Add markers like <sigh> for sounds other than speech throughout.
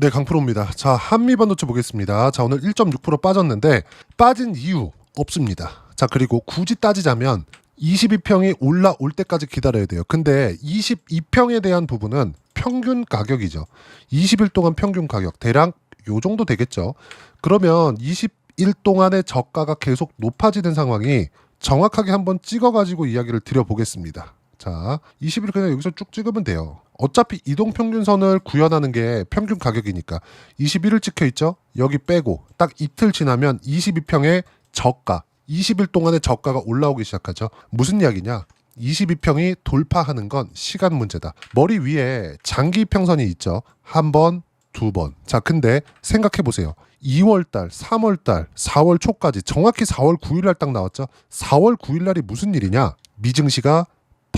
네, 강프로입니다. 자, 한미 반도체 보겠습니다. 자, 오늘 1.6% 빠졌는데 빠진 이유 없습니다. 자, 그리고 굳이 따지자면 22평이 올라올 때까지 기다려야 돼요. 근데 22평에 대한 부분은 평균 가격이죠. 20일 동안 평균 가격 대략 요 정도 되겠죠. 그러면 20일 동안의 저가가 계속 높아지는 상황이 정확하게 한번 찍어가지고 이야기를 드려보겠습니다. 자, 20일 그냥 여기서 쭉 찍으면 돼요. 어차피 이동 평균선을 구현하는 게 평균 가격이니까 21을 찍혀 있죠. 여기 빼고 딱 이틀 지나면 22평의 저가, 20일 동안의 저가가 올라오기 시작하죠. 무슨 이야기냐? 22평이 돌파하는 건 시간 문제다. 머리 위에 장기 평선이 있죠. 한 번, 두 번. 자, 근데 생각해 보세요. 2월 달, 3월 달, 4월 초까지 정확히 4월 9일 날 딱 나왔죠. 4월 9일 날이 무슨 일이냐? 미증시가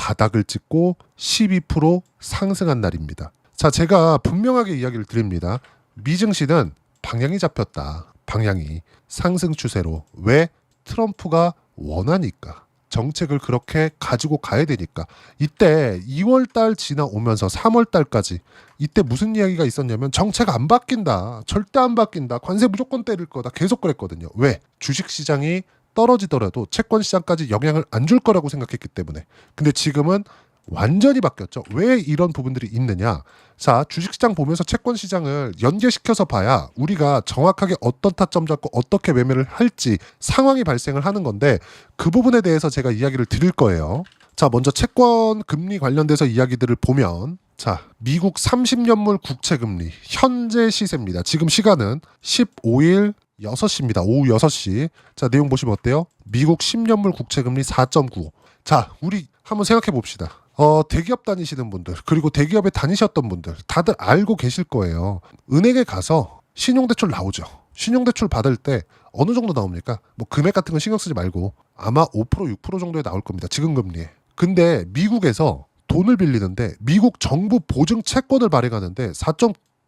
바닥을 찍고 12% 상승한 날입니다. 자, 제가 분명하게 이야기를 드립니다. 미증시는 방향이 잡혔다. 방향이 상승 추세로 왜 트럼프가 원하니까 정책을 그렇게 가지고 가야 되니까 이때 2월 달 지나오면서 3월 달까지 이때 무슨 이야기가 있었냐면 정책 안 바뀐다. 절대 안 바뀐다. 관세 무조건 때릴 거다. 계속 그랬거든요. 왜? 주식 시장이 떨어지더라도 채권 시장까지 영향을 안 줄 거라고 생각했기 때문에. 근데 지금은 완전히 바뀌었죠. 왜 이런 부분들이 있느냐? 자, 주식시장 보면서 채권 시장을 연계시켜서 봐야 우리가 정확하게 어떤 타점 잡고 어떻게 매매를 할지 상황이 발생을 하는 건데 그 부분에 대해서 제가 이야기를 드릴 거예요. 자, 먼저 채권 금리 관련돼서 이야기들을 보면 자, 미국 30년물 국채 금리 현재 시세입니다. 지금 시간은 15일 6시입니다. 오후 6시. 자, 내용 보시면 어때요? 미국 10년물 국채 금리 4.95. 자, 우리 한번 생각해 봅시다. 어, 대기업 다니시는 분들, 그리고 대기업에 다니셨던 분들, 다들 알고 계실 거예요. 은행에 가서 신용대출 나오죠. 신용대출 받을 때 어느 정도 나옵니까? 뭐 금액 같은 건 신경 쓰지 말고 아마 5% 6% 정도에 나올 겁니다. 지금 금리에. 근데 미국에서 돈을 빌리는데 미국 정부 보증 채권을 발행하는데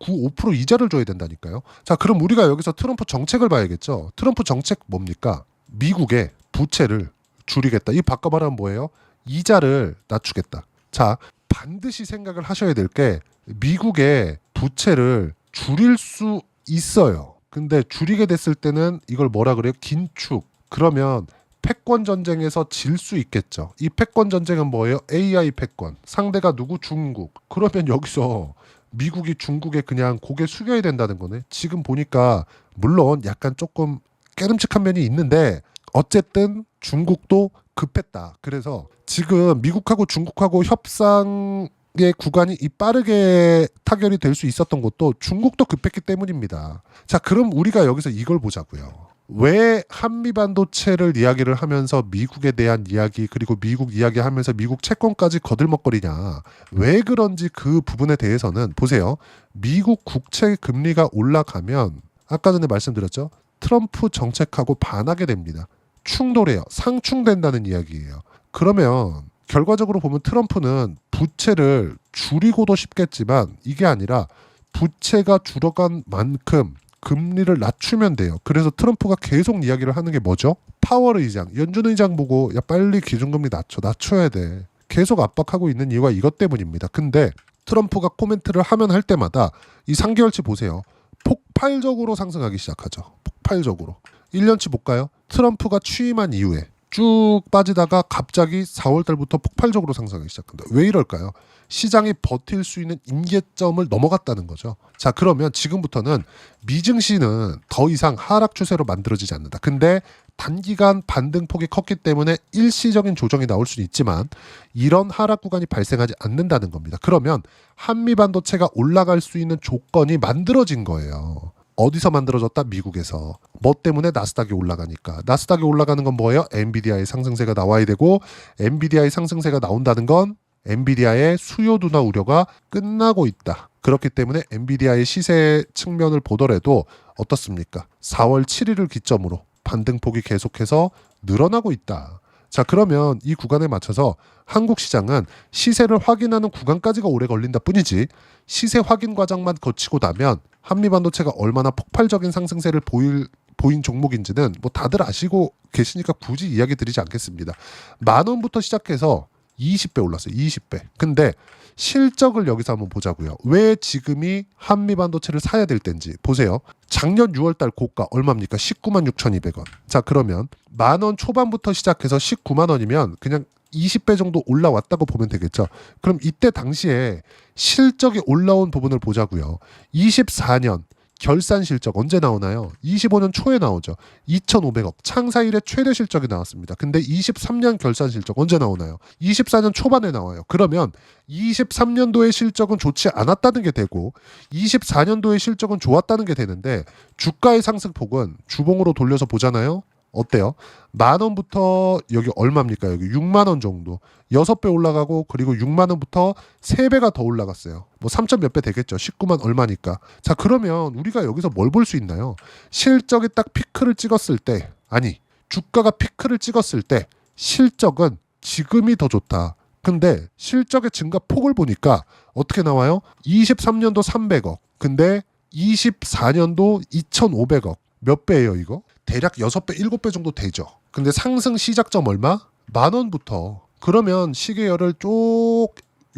4.95% 이자를 줘야 된다니까요. 자, 그럼 우리가 여기서 트럼프 정책을 봐야겠죠. 트럼프 정책 뭡니까? 미국의 부채를 줄이겠다. 이 바꿔 말하면 뭐예요? 이자를 낮추겠다. 자, 반드시 생각을 하셔야 될 게 미국의 부채를 줄일 수 있어요. 근데 줄이게 됐을 때는 이걸 뭐라 그래요? 긴축. 그러면 패권 전쟁에서 질 수 있겠죠. 이 패권 전쟁은 뭐예요? AI 패권. 상대가 누구? 중국. 그러면 여기서 미국이 중국에 그냥 고개 숙여야 된다는 거네. 지금 보니까 물론 약간 조금 깨름칙한 면이 있는데 어쨌든 중국도 급했다. 그래서 지금 미국하고 중국하고 협상 의 구간이 이 빠르게 타결이 될 수 있었던 것도 중국도 급했기 때문입니다. 자, 그럼 우리가 여기서 이걸 보자고요. 왜 한미 반도체를 이야기를 하면서 미국에 대한 이야기 그리고 미국 이야기하면서 미국 채권까지 거들먹거리냐? 왜 그런지 그 부분에 대해서는 보세요. 미국 국채 금리가 올라가면 아까 전에 말씀드렸죠? 트럼프 정책하고 반하게 됩니다. 충돌해요. 상충된다는 이야기예요. 그러면 결과적으로 보면 트럼프는 부채를 줄이고도 싶겠지만 이게 아니라 부채가 줄어간 만큼 금리를 낮추면 돼요. 그래서 트럼프가 계속 이야기를 하는 게 뭐죠? 파월 의장, 연준 의장 보고 야 빨리 기준금리 낮춰, 낮춰야 돼. 계속 압박하고 있는 이유가 이것 때문입니다. 근데 트럼프가 코멘트를 하면 할 때마다 이 3개월치 보세요. 폭발적으로 상승하기 시작하죠. 폭발적으로. 1년치 볼까요? 트럼프가 취임한 이후에 쭉 빠지다가 갑자기 4월 달부터 폭발적으로 상승하기 시작한다. 왜 이럴까요? 시장이 버틸 수 있는 임계점을 넘어갔다는 거죠. 자, 그러면 지금부터는 미증시는 더 이상 하락 추세로 만들어지지 않는다. 근데 단기간 반등폭이 컸기 때문에 일시적인 조정이 나올 수는 있지만 이런 하락 구간이 발생하지 않는다는 겁니다. 그러면 한미 반도체가 올라갈 수 있는 조건이 만들어진 거예요. 어디서 만들어졌다? 미국에서. 뭐 때문에 나스닥이 올라가니까. 나스닥이 올라가는 건 뭐예요? 엔비디아의 상승세가 나와야 되고 엔비디아의 상승세가 나온다는 건 엔비디아의 수요 둔화 우려가 끝나고 있다. 그렇기 때문에 엔비디아의 시세 측면을 보더라도 어떻습니까? 4월 7일을 기점으로 반등폭이 계속해서 늘어나고 있다. 자, 그러면 이 구간에 맞춰서 한국 시장은 시세를 확인하는 구간까지가 오래 걸린다 뿐이지 시세 확인 과정만 거치고 나면 한미 반도체가 얼마나 폭발적인 상승세를 보일 보인 종목인지는 뭐 다들 아시고 계시니까 굳이 이야기 드리지 않겠습니다. 만 원부터 시작해서 20배 올랐어요. 20배. 근데 실적을 여기서 한번 보자고요. 왜 지금이 한미 반도체를 사야 될 때인지 보세요. 작년 6월 달 고가 얼마입니까? 19만 6,200원. 자, 그러면 만 원 초반부터 시작해서 19만 원이면 그냥 20배 정도 올라왔다고 보면 되겠죠. 그럼 이때 당시에 실적이 올라온 부분을 보자고요. 24년 결산 실적 언제 나오나요? 25년 초에 나오죠. 2,500억. 창사 이래 최대 실적이 나왔습니다. 근데 23년 결산 실적 언제 나오나요? 24년 초반에 나와요. 그러면 23년도의 실적은 좋지 않았다는 게 되고 24년도의 실적은 좋았다는 게 되는데 주가의 상승폭은 주봉으로 돌려서 보잖아요. 어때요? 만 원부터 여기 얼마입니까? 여기 6만 원 정도. 여섯 배 올라가고 그리고 6만 원부터 세배가 더 올라갔어요. 뭐 3점 몇 배 되겠죠. 19만 얼마니까. 자, 그러면 우리가 여기서 뭘 볼 수 있나요? 실적이 딱 피크를 찍었을 때 아니, 주가가 피크를 찍었을 때 실적은 지금이 더 좋다. 근데 실적의 증가 폭을 보니까 어떻게 나와요? 23년도 300억. 근데 24년도 2,500억. 몇 배예요, 이거? 대략 6배, 7배 정도 되죠. 근데 상승 시작점 얼마? 만 원부터. 그러면 시계열을 쭉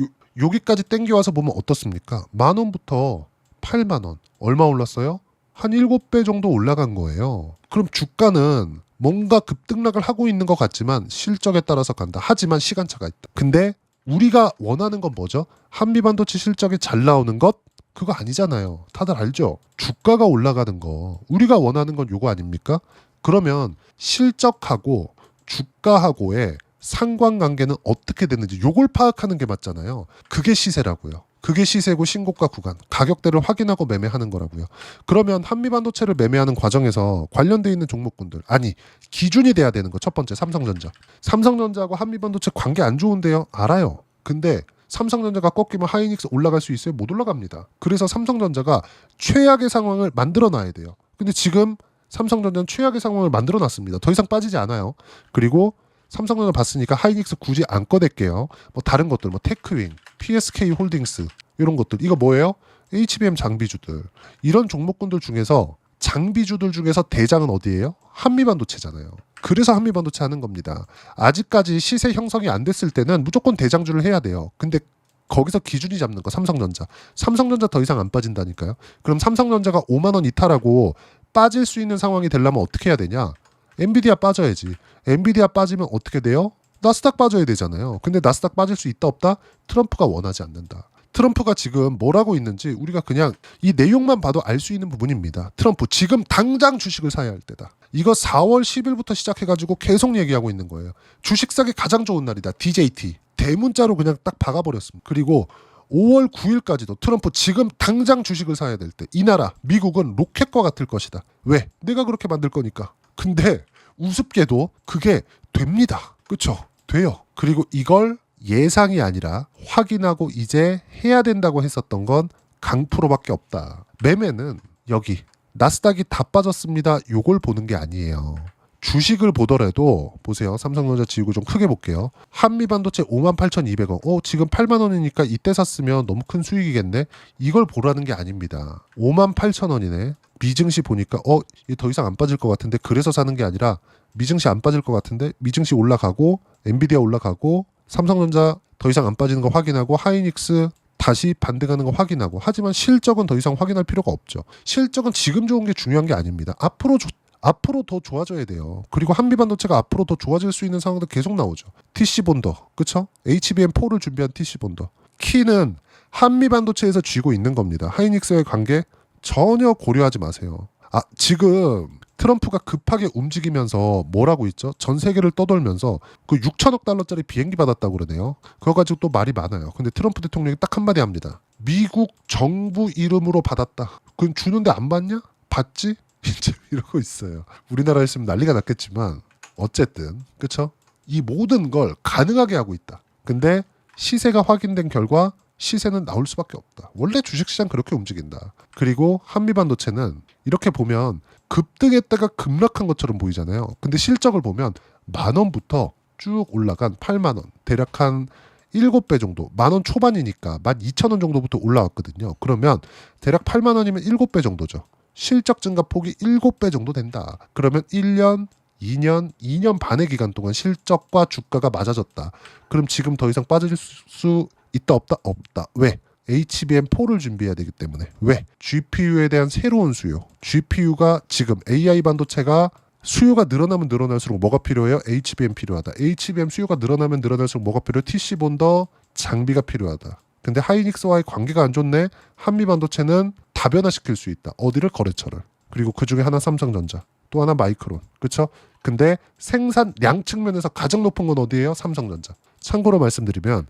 요- 여기까지 땡겨와서 보면 어떻습니까? 만 원부터 8만 원. 얼마 올랐어요? 한 7배 정도 올라간 거예요. 그럼 주가는 뭔가 급등락을 하고 있는 것 같지만 실적에 따라서 간다. 하지만 시간차가 있다. 근데 우리가 원하는 건 뭐죠? 한미반도체 실적이 잘 나오는 것? 그거 아니잖아요. 다들 알죠? 주가가 올라가는 거. 우리가 원하는 건 요거 아닙니까? 그러면 실적하고 주가하고의 상관관계는 어떻게 되는지 요걸 파악하는 게 맞잖아요. 그게 시세라고요. 그게 시세고 신고가 구간, 가격대를 확인하고 매매하는 거라고요. 그러면 한미반도체를 매매하는 과정에서 관련돼 있는 종목군들 아니 기준이 돼야 되는 거 첫 번째 삼성전자. 삼성전자하고 한미반도체 관계 안 좋은데요? 알아요. 근데 삼성전자가 꺾이면 하이닉스 올라갈 수 있어요? 못 올라갑니다. 그래서 삼성전자가 최악의 상황을 만들어 놔야 돼요. 근데 지금 삼성전자는 최악의 상황을 만들어 놨습니다. 더 이상 빠지지 않아요. 그리고 삼성전자 봤으니까 하이닉스 굳이 안 꺼낼게요. 뭐 다른 것들 뭐 테크윈, PSK 홀딩스 이런 것들 이거 뭐예요? HBM 장비주들 이런 종목군들 중에서 장비주들 중에서 대장은 어디예요? 한미반도체잖아요. 그래서 한미 반도체 하는 겁니다. 아직까지 시세 형성이 안 됐을 때는 무조건 대장주를 해야 돼요. 근데 거기서 기준이 잡는 거 삼성전자. 삼성전자 더 이상 안 빠진다니까요. 그럼 삼성전자가 5만 원 이탈하고 빠질 수 있는 상황이 되려면 어떻게 해야 되냐? 엔비디아 빠져야지. 엔비디아 빠지면 어떻게 돼요? 나스닥 빠져야 되잖아요. 근데 나스닥 빠질 수 있다 없다? 트럼프가 원하지 않는다. 트럼프가 지금 뭘 하고 있는지 우리가 그냥 이 내용만 봐도 알 수 있는 부분입니다. 트럼프 지금 당장 주식을 사야 할 때다. 이거 4월 10일부터 시작해가지고 계속 얘기하고 있는 거예요. 주식 사기 가장 좋은 날이다. DJT 대문자로 그냥 딱 박아버렸습니다. 그리고 5월 9일까지도 트럼프 지금 당장 주식을 사야 될 때 이 나라 미국은 로켓과 같을 것이다. 왜? 내가 그렇게 만들 거니까. 근데 우습게도 그게 됩니다. 그쵸? 돼요. 그리고 이걸 예상이 아니라 확인하고 이제 해야 된다고 했었던 건 강프로밖에 없다. 매매는 여기 나스닥이 다 빠졌습니다. 요걸 보는 게 아니에요. 주식을 보더라도 보세요. 삼성전자 지우고 좀 크게 볼게요. 한미반도체 58,200원. 어, 지금 8만 원이니까 이때 샀으면 너무 큰 수익이겠네. 이걸 보라는 게 아닙니다. 58,000원이네. 미증시 보니까 어, 더 이상 안 빠질 것 같은데 그래서 사는 게 아니라 미증시 안 빠질 것 같은데 미증시 올라가고 엔비디아 올라가고 삼성전자 더 이상 안 빠지는 거 확인하고 하이닉스 다시 반등하는 거 확인하고 하지만 실적은 더 이상 확인할 필요가 없죠. 실적은 지금 좋은 게 중요한 게 아닙니다. 앞으로 좋- 앞으로 더 좋아져야 돼요. 그리고 한미반도체가 앞으로 더 좋아질 수 있는 상황도 계속 나오죠. TC 본더, 그쵸? HBM4를 준비한 TC 본더. 키는 한미반도체에서 쥐고 있는 겁니다. 하이닉스의 관계 전혀 고려하지 마세요. 아 지금 트럼프가 급하게 움직이면서 뭐라고 있죠? 전 세계를 떠돌면서 그 6천억 달러짜리 비행기 받았다고 그러네요. 그거 가지고 또 말이 많아요. 근데 트럼프 대통령이 딱 한마디 합니다. 미국 정부 이름으로 받았다. 그건 주는데 안 받냐? 받지? <laughs> 이제 이러고 있어요. 우리나라였으면 난리가 났겠지만 어쨌든 그쵸? 이 모든 걸 가능하게 하고 있다. 근데 시세가 확인된 결과 시세는 나올 수밖에 없다. 원래 주식시장 그렇게 움직인다. 그리고 한미반도체는 이렇게 보면 급등했다가 급락한 것처럼 보이잖아요. 근데 실적을 보면 만 원부터 쭉 올라간 8만 원, 대략 한 7배 정도, 만 원 초반이니까 12,000원 정도부터 올라왔거든요. 그러면 대략 8만 원이면 7배 정도죠. 실적 증가 폭이 7배 정도 된다. 그러면 1년 2년, 2년 반의 기간 동안 실적과 주가가 맞아졌다. 그럼 지금 더 이상 빠질 수 있다 없다 없다. 왜? HBM4를 준비해야 되기 때문에. 왜? GPU에 대한 새로운 수요. GPU가 지금 AI 반도체가 수요가 늘어나면 늘어날수록 뭐가 필요해요? HBM 필요하다. HBM 수요가 늘어나면 늘어날수록 뭐가 필요해? TC 본더 장비가 필요하다. 근데 하이닉스와의 관계가 안 좋네. 한미 반도체는 다변화시킬 수 있다. 어디를 거래처를. 그리고 그 중에 하나 삼성전자, 또 하나 마이크론. 그렇죠? 근데 생산량 측면에서 가장 높은 건 어디예요? 삼성전자. 참고로 말씀드리면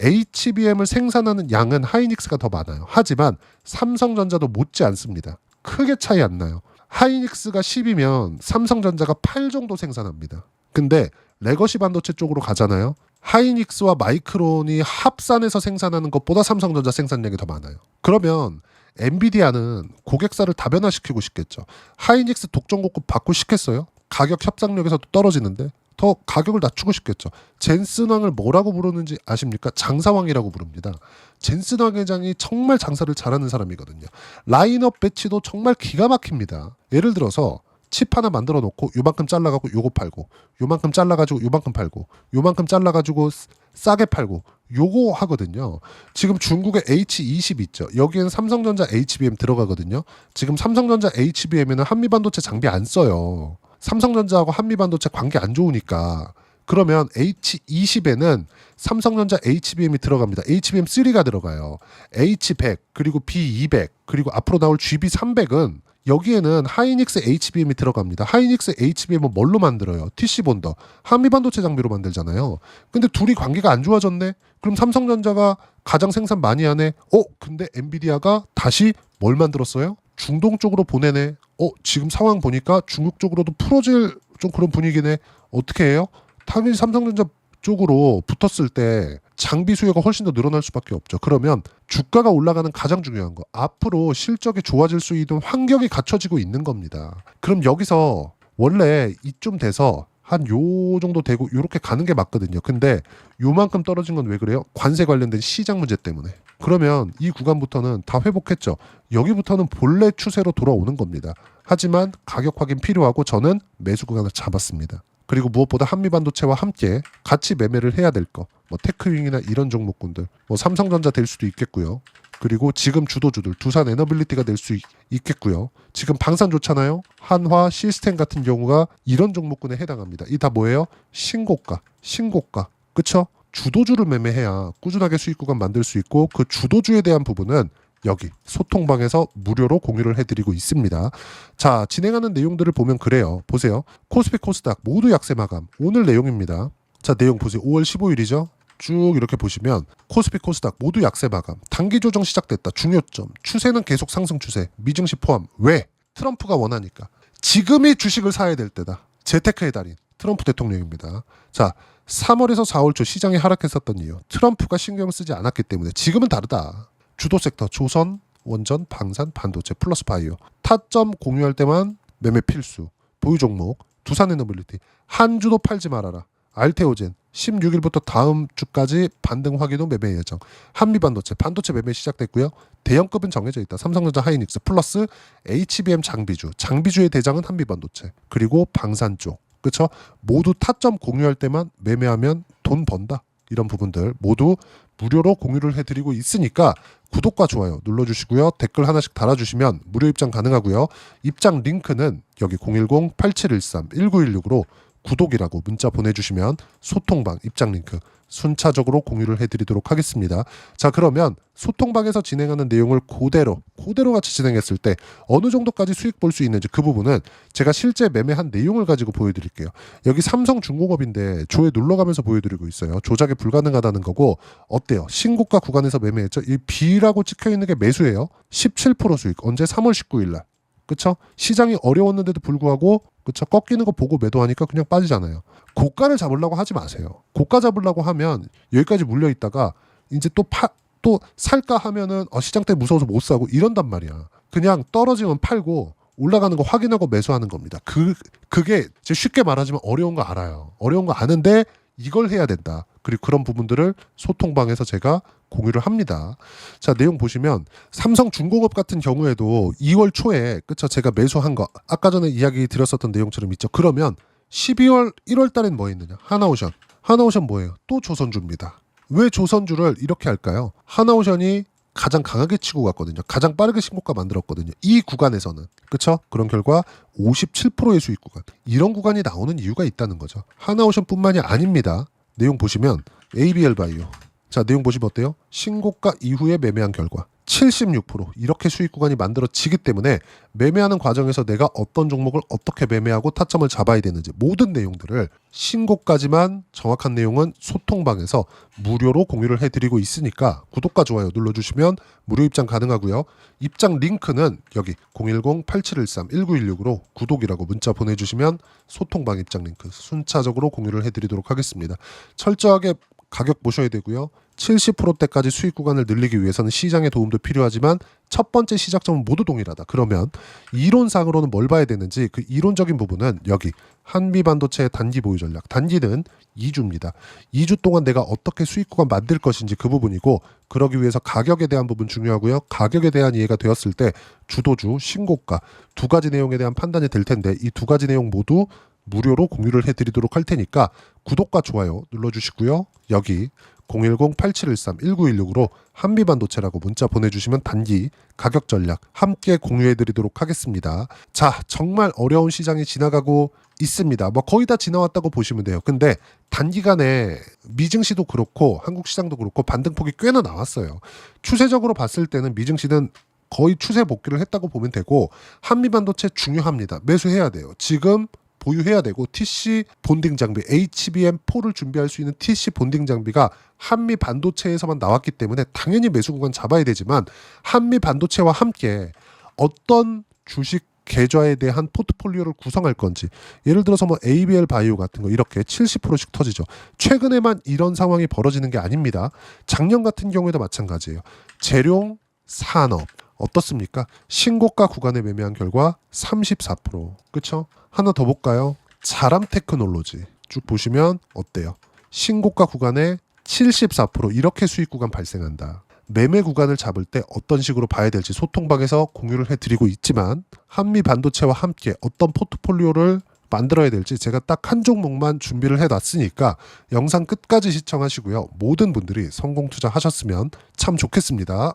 HBM을 생산하는 양은 하이닉스가 더 많아요. 하지만 삼성전자도 못지 않습니다. 크게 차이 안 나요. 하이닉스가 10이면 삼성전자가 8 정도 생산합니다. 근데 레거시 반도체 쪽으로 가잖아요. 하이닉스와 마이크론이 합산해서 생산하는 것보다 삼성전자 생산량이 더 많아요. 그러면 엔비디아는 고객사를 다변화시키고 싶겠죠. 하이닉스 독점 공급 받고 싶겠어요? 가격 협상력에서도 떨어지는데 더 가격을 낮추고 싶겠죠. 젠슨왕을 뭐라고 부르는지 아십니까? 장사왕이라고 부릅니다. 젠슨왕 회장이 정말 장사를 잘하는 사람이거든요. 라인업 배치도 정말 기가 막힙니다. 예를 들어서 칩 하나 만들어 놓고 요만큼 잘라가고 요거 팔고 요만큼 잘라가지고 요만큼 팔고 요만큼 잘라가지고 쓰- 싸게 팔고 요거 하거든요. 지금 중국의 H20 있죠. 여기에는 삼성전자 HBM 들어가거든요. 지금 삼성전자 HBM에는 한미반도체 장비 안 써요. 삼성전자하고 한미반도체 관계 안 좋으니까 그러면 H20에는 삼성전자 HBM이 들어갑니다. HBM3가 들어가요. H100 그리고 B200 그리고 앞으로 나올 GB300은 여기에는 하이닉스 HBM이 들어갑니다. 하이닉스 HBM은 뭘로 만들어요? TC 본더. 한미 반도체 장비로 만들잖아요. 근데 둘이 관계가 안 좋아졌네. 그럼 삼성전자가 가장 생산 많이 하네. 어, 근데 엔비디아가 다시 뭘 만들었어요? 중동 쪽으로 보내네. 어, 지금 상황 보니까 중국 쪽으로도 풀어질 좀 그런 분위기네. 어떻게 해요? 당연히 삼성전자 쪽으로 붙었을 때 장비 수요가 훨씬 더 늘어날 수밖에 없죠. 그러면 주가가 올라가는 가장 중요한 거 앞으로 실적이 좋아질 수 있는 환경이 갖춰지고 있는 겁니다. 그럼 여기서 원래 이쯤 돼서 한 요 정도 되고 요렇게 가는 게 맞거든요. 근데 요만큼 떨어진 건 왜 그래요? 관세 관련된 시장 문제 때문에. 그러면 이 구간부터는 다 회복했죠. 여기부터는 본래 추세로 돌아오는 겁니다. 하지만 가격 확인 필요하고 저는 매수 구간을 잡았습니다. 그리고 무엇보다 한미 반도체와 함께 같이 매매를 해야 될 거. 뭐 테크윙이나 이런 종목군들. 뭐 삼성전자 될 수도 있겠고요. 그리고 지금 주도주들 두산 에너빌리티가 될 수 있겠고요. 지금 방산 좋잖아요. 한화 시스템 같은 경우가 이런 종목군에 해당합니다. 이 다 뭐예요? 신고가, 신고가. 그쵸? 주도주를 매매해야 꾸준하게 수익 구간 만들 수 있고 그 주도주에 대한 부분은 여기 소통방에서 무료로 공유를 해드리고 있습니다. 자 진행하는 내용들을 보면 그래요. 보세요. 코스피 코스닥 모두 약세 마감. 오늘 내용입니다. 자 내용 보세요. 5월 15일이죠. 쭉 이렇게 보시면 코스피 코스닥 모두 약세 마감. 단기 조정 시작됐다. 중요점. 추세는 계속 상승 추세. 미증시 포함. 왜? 트럼프가 원하니까. 지금이 주식을 사야 될 때다. 재테크의 달인 트럼프 대통령입니다. 자 3월에서 4월 초 시장이 하락했었던 이유. 트럼프가 신경 쓰지 않았기 때문에 지금은 다르다. 주도 섹터 조선, 원전, 방산, 반도체 플러스 바이오. 타점 공유할 때만 매매 필수. 보유 종목 두산 에너빌리티 한 주도 팔지 말아라. 알테오젠 16일부터 다음 주까지 반등 확인 후 매매 예정. 한미 반도체 반도체 매매 시작됐고요. 대형급은 정해져 있다. 삼성전자 하이닉스 플러스 HBM 장비주. 장비주의 대장은 한미 반도체. 그리고 방산 쪽. 그렇죠? 모두 타점 공유할 때만 매매하면 돈 번다. 이런 부분들 모두 무료로 공유를 해드리고 있으니까 구독과 좋아요 눌러주시고요. 댓글 하나씩 달아주시면 무료 입장 가능하고요. 입장 링크는 여기 010-8713-1916으로 구독이라고 문자 보내주시면 소통방 입장 링크 순차적으로 공유를 해드리도록 하겠습니다. 자 그러면 소통방에서 진행하는 내용을 그대로 그대로 같이 진행했을 때 어느 정도까지 수익 볼 수 있는지 그 부분은 제가 실제 매매한 내용을 가지고 보여드릴게요. 여기 삼성중공업인데 조에 눌러가면서 보여드리고 있어요. 조작이 불가능하다는 거고 어때요? 신고가 구간에서 매매했죠. 이 B라고 찍혀 있는 게 매수예요. 17% 수익 언제 3월 19일 날. 그쵸? 시장이 어려웠는데도 불구하고 그쵸? 꺾이는 거 보고 매도하니까 그냥 빠지잖아요. 고가를 잡으려고 하지 마세요. 고가 잡으려고 하면 여기까지 물려 있다가 이제 또 파, 또 살까 하면은 어, 시장 때 무서워서 못 사고 이런단 말이야. 그냥 떨어지면 팔고 올라가는 거 확인하고 매수하는 겁니다. 그 그게 제 쉽게 말하지만 어려운 거 알아요. 어려운 거 아는데 이걸 해야 된다. 그리고 그런 부분들을 소통방에서 제가 공유를 합니다. 자 내용 보시면 삼성 중공업 같은 경우에도 2월 초에 그쵸 제가 매수한 거 아까 전에 이야기 드렸었던 내용처럼 있죠. 그러면 12월 1월 달엔 뭐 했느냐? 하나오션. 하나오션 뭐예요? 또 조선주입니다. 왜 조선주를 이렇게 할까요? 하나오션이 가장 강하게 치고 갔거든요. 가장 빠르게 신고가 만들었거든요. 이 구간에서는. 그쵸? 그런 결과 57%의 수익 구간. 이런 구간이 나오는 이유가 있다는 거죠. 하나오션뿐만이 아닙니다. 내용 보시면 ABL 바이오. 자, 내용 보시면 어때요? 신고가 이후에 매매한 결과 76% 이렇게 수익 구간이 만들어지기 때문에 매매하는 과정에서 내가 어떤 종목을 어떻게 매매하고 타점을 잡아야 되는지 모든 내용들을 신고까지만 정확한 내용은 소통방에서 무료로 공유를 해드리고 있으니까 구독과 좋아요 눌러주시면 무료 입장 가능하고요. 입장 링크는 여기 010-8713-1916으로 구독이라고 문자 보내주시면 소통방 입장 링크 순차적으로 공유를 해드리도록 하겠습니다. 철저하게 가격 보셔야 되고요. 70%대까지 수익 구간을 늘리기 위해서는 시장의 도움도 필요하지만 첫 번째 시작점은 모두 동일하다. 그러면 이론상으로는 뭘 봐야 되는지 그 이론적인 부분은 여기 한미 반도체의 단기 보유 전략. 단기는 2주입니다. 2주 동안 내가 어떻게 수익 구간 만들 것인지 그 부분이고 그러기 위해서 가격에 대한 부분 중요하고요. 가격에 대한 이해가 되었을 때 주도주, 신고가 두 가지 내용에 대한 판단이 될 텐데 이 두 가지 내용 모두 무료로 공유를 해드리도록 할 테니까 구독과 좋아요 눌러주시고요. 여기 010-8713-1916으로 한미반도체라고 문자 보내주시면 단기 가격 전략 함께 공유해드리도록 하겠습니다. 자, 정말 어려운 시장이 지나가고 있습니다. 뭐 거의 다 지나왔다고 보시면 돼요. 근데 단기간에 미증시도 그렇고 한국 시장도 그렇고 반등폭이 꽤나 나왔어요. 추세적으로 봤을 때는 미증시는 거의 추세 복귀를 했다고 보면 되고 한미반도체 중요합니다. 매수해야 돼요. 지금 보유해야 되고 TC 본딩 장비 HBM4를 준비할 수 있는 TC 본딩 장비가 한미 반도체에서만 나왔기 때문에 당연히 매수 구간 잡아야 되지만 한미 반도체와 함께 어떤 주식 계좌에 대한 포트폴리오를 구성할 건지 예를 들어서 뭐 ABL 바이오 같은 거 이렇게 70%씩 터지죠. 최근에만 이런 상황이 벌어지는 게 아닙니다. 작년 같은 경우에도 마찬가지예요. 재룡 산업 어떻습니까? 신고가 구간에 매매한 결과 34%. 그쵸? 하나 더 볼까요? 자람 테크놀로지. 쭉 보시면 어때요? 신고가 구간에 74% 이렇게 수익 구간 발생한다. 매매 구간을 잡을 때 어떤 식으로 봐야 될지 소통방에서 공유를 해드리고 있지만 한미 반도체와 함께 어떤 포트폴리오를 만들어야 될지 제가 딱 한 종목만 준비를 해놨으니까 영상 끝까지 시청하시고요. 모든 분들이 성공 투자하셨으면 참 좋겠습니다.